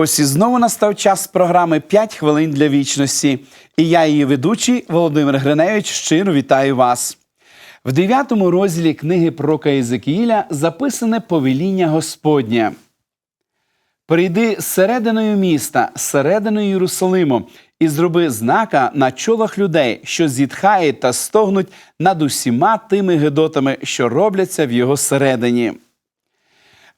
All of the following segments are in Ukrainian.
Ось і знову настав час програми «5 хвилин для вічності. І я, її ведучий Володимир Гриневич, щиро вітаю вас. В 9 розділі книги пророка Єзекіїля записане повеління Господнє. Прийди серединою міста, серединою Єрусалиму, і зроби знака на чолах людей, що зітхають та стогнуть над усіма тими гедотами, що робляться в його середині.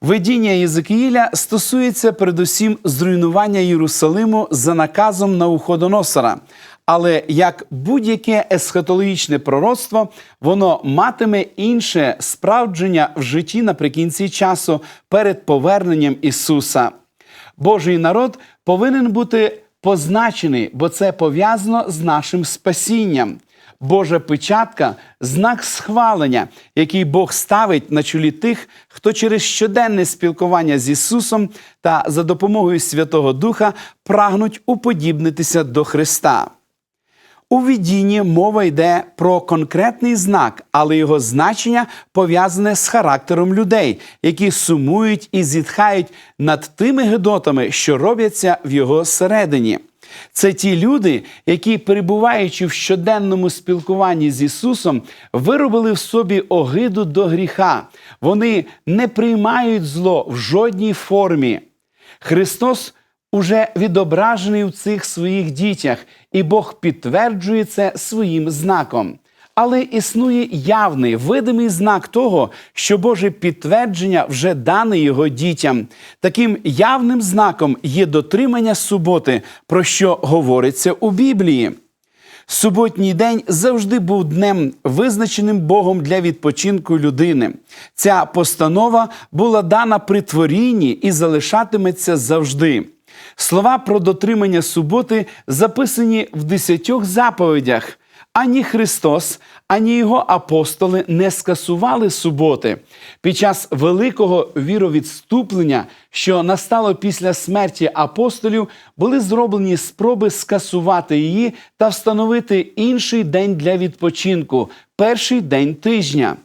Видіння Єзекіїля стосується передусім зруйнування Єрусалиму за наказом Навуходоносора. Але як будь-яке есхатологічне пророцтво, воно матиме інше справдження в житті наприкінці часу перед поверненням Ісуса. Божий народ повинен бути позначений, бо це пов'язано з нашим спасінням. Божа печатка знак схвалення, який Бог ставить на чолі тих, хто через щоденне спілкування з Ісусом та за допомогою Святого Духа прагнуть уподібнитися до Христа. У видінні мова йде про конкретний знак, але його значення пов'язане з характером людей, які сумують і зітхають над тими гедотами, що робляться в його середині. Це ті люди, які, перебуваючи в щоденному спілкуванні з Ісусом, виробили в собі огиду до гріха. Вони не приймають зло в жодній формі. Христос уже відображений в цих своїх дітях, і Бог підтверджує це своїм знаком. Але існує явний видимий знак того, що Боже підтвердження вже дане його дітям. Таким явним знаком є дотримання суботи, про що говориться у Біблії. Суботній день завжди був днем, визначеним Богом для відпочинку людини. Ця постанова була дана при творінні і залишатиметься завжди. Слова про дотримання суботи записані в десятьох заповідях. Ані Христос, ані його апостоли не скасували суботи. Під час великого віровідступлення, що настало після смерті апостолів, були зроблені спроби скасувати її та встановити інший день для відпочинку перший день тижня.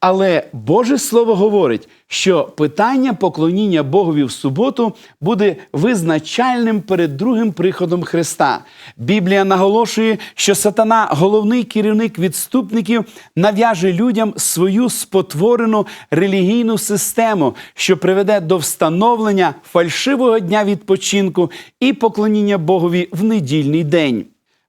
Але Боже Слово говорить, що питання поклоніння Богові в суботу буде визначальним перед другим приходом Христа. Біблія наголошує, що сатана, головний керівник відступників, нав'яже людям свою спотворену релігійну систему, що приведе до встановлення фальшивого дня відпочинку і поклоніння Богові в недільний день.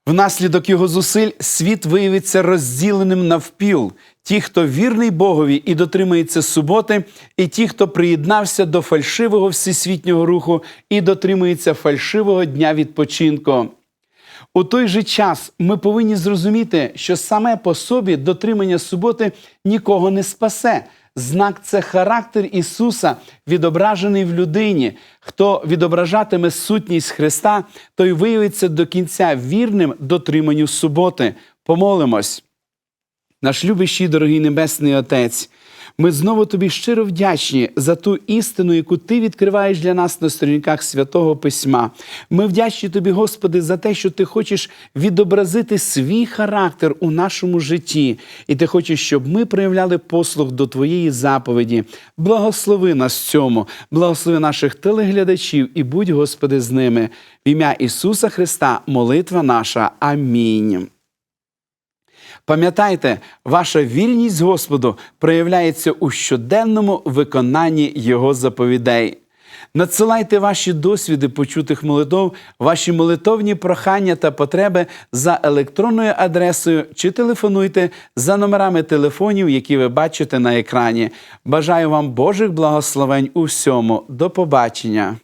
Внаслідок його зусиль світ виявиться розділеним навпіл. Ті, хто вірний Богові і дотримується суботи, і ті, хто приєднався до фальшивого всесвітнього руху і дотримується фальшивого дня відпочинку. У той же час ми повинні зрозуміти, що саме по собі дотримання суботи нікого не спасе. Знак це характер Ісуса, відображений в людині. Хто відображатиме сутність Христа, той виявиться до кінця вірним дотриманню суботи. Помолимось. Наш любящий, дорогий Небесний Отець, ми знову тобі щиро вдячні за ту істину, яку ти відкриваєш для нас на сторінках святого Письма. Ми вдячні тобі, Господи, за те, що ти хочеш відобразити свій характер у нашому житті, і ти хочеш, щоб ми проявляли послуг до Твоєї заповіді. Благослови нас цьому, благослови наших телеглядачів і будь, Господи, з ними. В ім'я Ісуса Христа, молитва наша. Амінь. Пам'ятайте, ваша вільність Господу проявляється у щоденному виконанні Його заповідей. Надсилайте ваші досвіди почутих молитов, ваші молитовні прохання та потреби за електронною адресою чи телефонуйте за номерами телефонів, які ви бачите на екрані. Бажаю вам Божих благословень у всьому. До побачення!